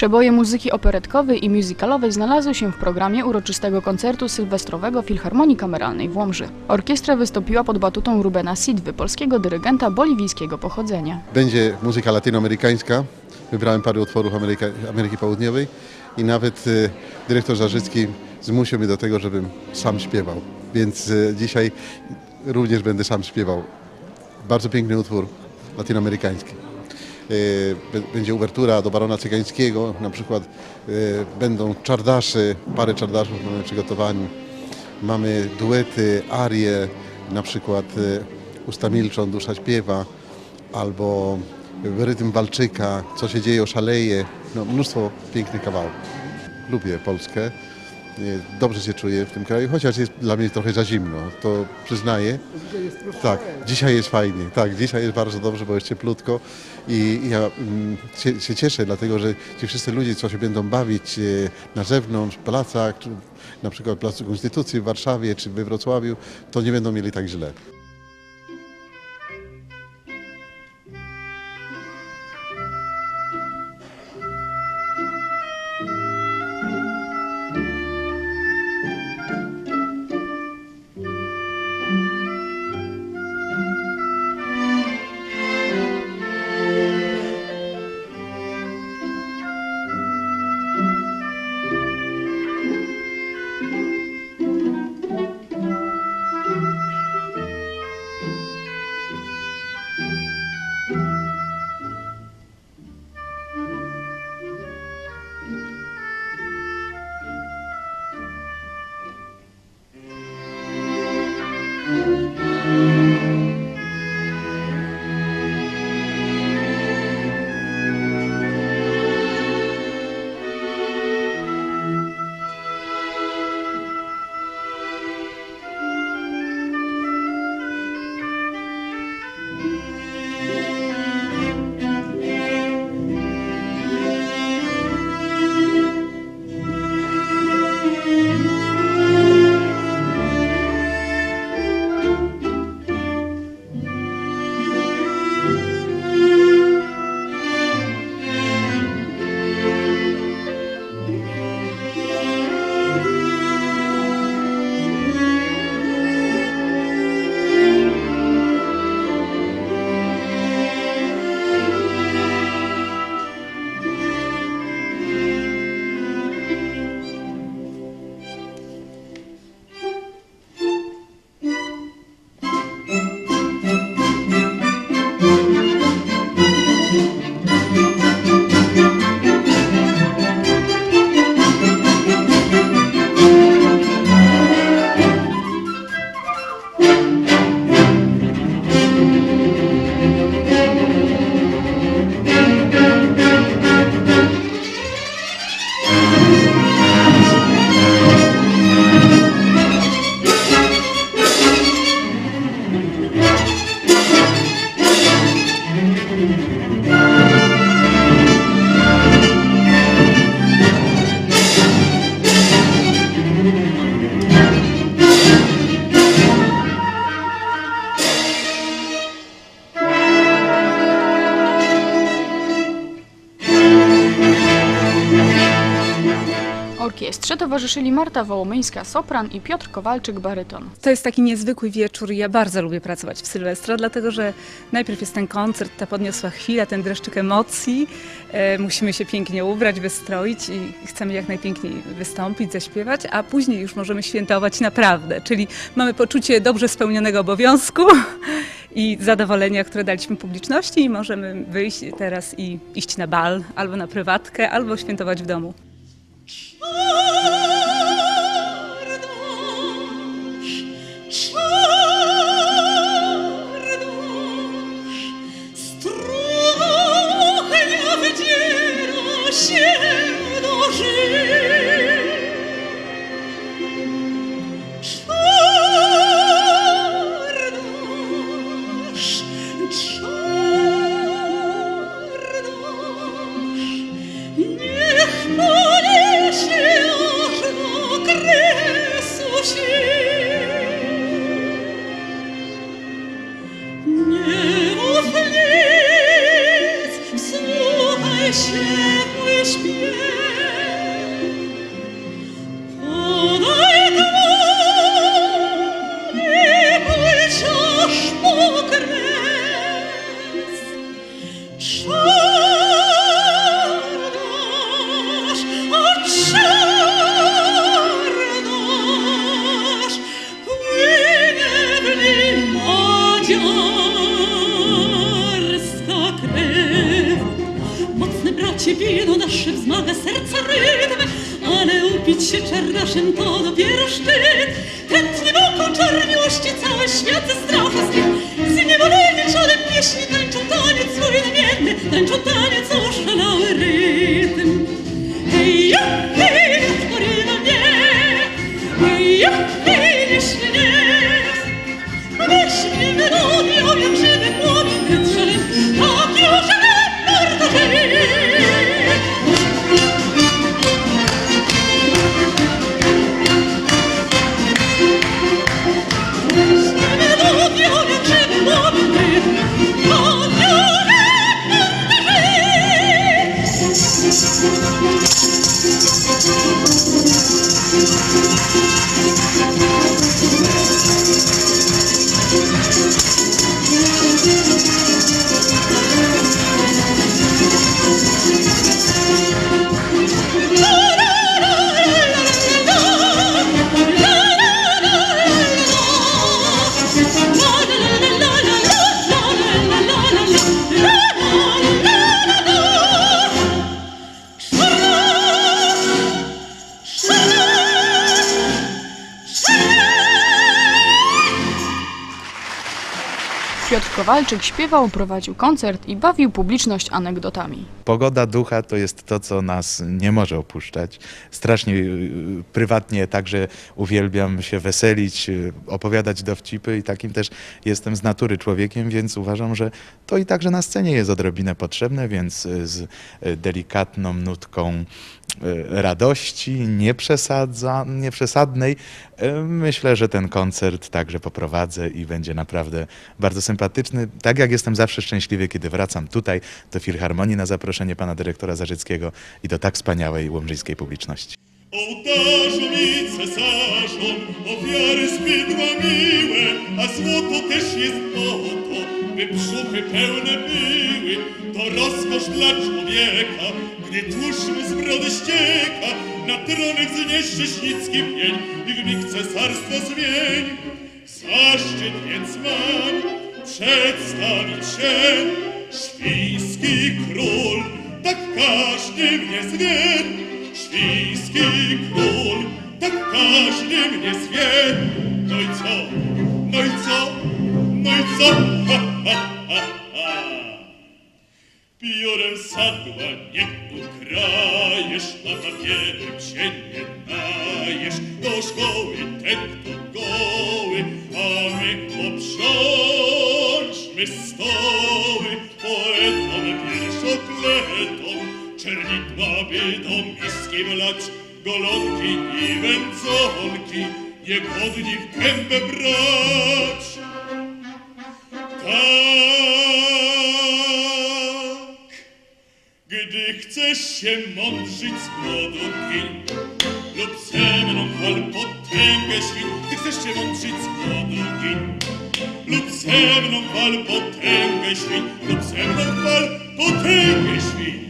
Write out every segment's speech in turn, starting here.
Przeboje muzyki operetkowej i musicalowej znalazły się w programie uroczystego koncertu sylwestrowego Filharmonii Kameralnej w Łomży. Orkiestra wystąpiła pod batutą Rubena Sidwy, polskiego dyrygenta boliwijskiego pochodzenia. Będzie muzyka latynoamerykańska. Wybrałem parę utworów Ameryka, Ameryki Południowej i nawet y, dyrektor Żarzycki zmusił mnie do tego, żebym sam śpiewał. Więc y, dzisiaj również będę sam śpiewał. Bardzo piękny utwór latynoamerykański. B- będzie uwertura do Barona Cygańskiego, na przykład y, będą czardaszy, parę czardaszów mamy przygotowani. Mamy duety, arie, na przykład y, Usta milczą, dusza śpiewa, albo rytm Walczyka, Co się dzieje, oszaleje. No, mnóstwo pięknych kawałków. Lubię Polskę, dobrze się czuję w tym kraju, chociaż jest dla mnie trochę za zimno, to przyznaję. Tak, dzisiaj jest fajnie, tak, dzisiaj jest bardzo dobrze, bo jest cieplutko i ja mm, się, się cieszę, dlatego że ci wszyscy ludzie, co się będą bawić e, na zewnątrz, w placach, czy na przykład w Placu Konstytucji w Warszawie czy we Wrocławiu, to nie będą mieli tak źle. Orkiestrze towarzyszyli Marta Wołomyńska, sopran i Piotr Kowalczyk, baryton. To jest taki niezwykły wieczór ja bardzo lubię pracować w Sylwestra, dlatego że najpierw jest ten koncert, ta podniosła chwila, ten dreszczyk emocji. E, musimy się pięknie ubrać, wystroić i chcemy jak najpiękniej wystąpić, zaśpiewać, a później już możemy świętować naprawdę, czyli mamy poczucie dobrze spełnionego obowiązku i zadowolenia, które daliśmy publiczności i możemy wyjść teraz i iść na bal, albo na prywatkę, albo świętować w domu. Oh. Czarnaszem to dopiero szczyt. Tętnie wokół czarniłości całe świat ze strachu znikł. Zniewoleni czarem pieśni tańczą taniec swój namienny, tańczą taniec oszalały rytm. Hej, ja, hej, porywa mnie, hej, ja, hej, nie śnię. Weźmie melodią jak Kowalczyk śpiewał, prowadził koncert i bawił publiczność anegdotami. Pogoda ducha to jest to, co nas nie może opuszczać. Strasznie y, prywatnie także uwielbiam się weselić, y, opowiadać dowcipy i takim też jestem z natury człowiekiem, więc uważam, że to i także na scenie jest odrobinę potrzebne, więc y, z y, delikatną nutką y, radości, nieprzesadza, nieprzesadnej. y, Myślę, że ten koncert także poprowadzę i będzie naprawdę bardzo sympatyczny. Tak jak jestem zawsze szczęśliwy, kiedy wracam tutaj do Filharmonii na zaproszenie pana dyrektora Zarzyckiego i do tak wspaniałej łomżyńskiej publiczności. Ołtarzom i cesarzom ofiary zbydła miłe, a złoto też jest po by brzuchy pełne były. To rozkosz dla człowieka, gdy tłuszcz z brody ścieka, na tronek znieść rzeźnicki pień i w mig cesarstwo zmień. Zaszczyt więc mam przedstawić się, świński król, tak każdy mnie zwie. Świński król, tak każdy mnie zwie. No i co? No i co? No i co? Ha, ha, ha, ha. Sadła nie ukrajesz, a papierem się nie najesz. Do szkoły ten tu goły, a my obsiądźmy stoły. Poetom pierwszokletom, czernitłaby do miski wlać, golonki i wędzonki, niegodni w gębę brać. pesce mądrzyc głodu kil lub semeną fal potęgę świn. Ty chcesz mądrzyc głodu kil lub semeną fal potęgę świn. Lub semeną fal potęgę świn.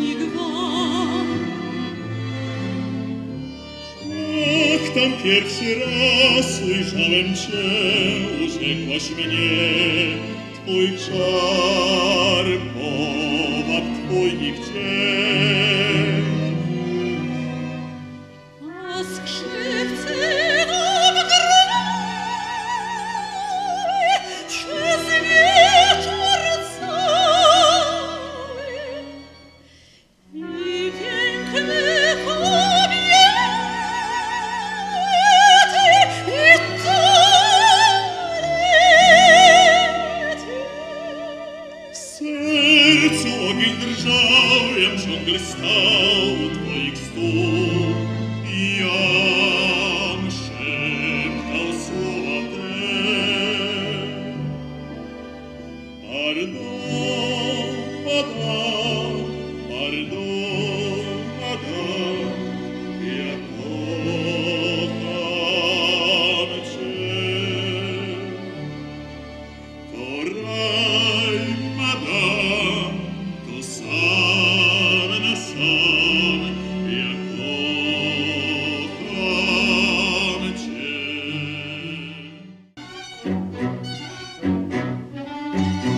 Nie gwar. Ach, tam pierwszy raz ujrzałem cię, urzekłaś mnie. Twój czar, powab twój i Pardon, madame, pardon, madame, mia coca ce. Vorrai, madame, to sana sana, mia coca ce. Thank you.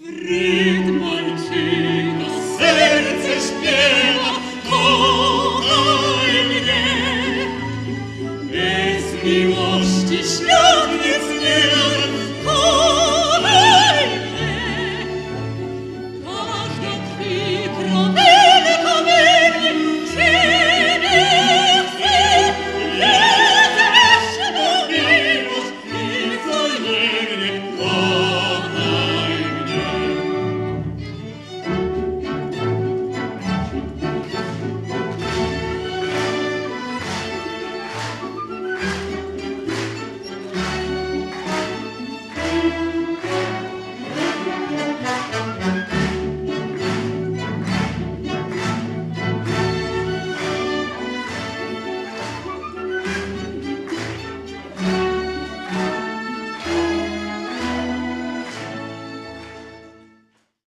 Free!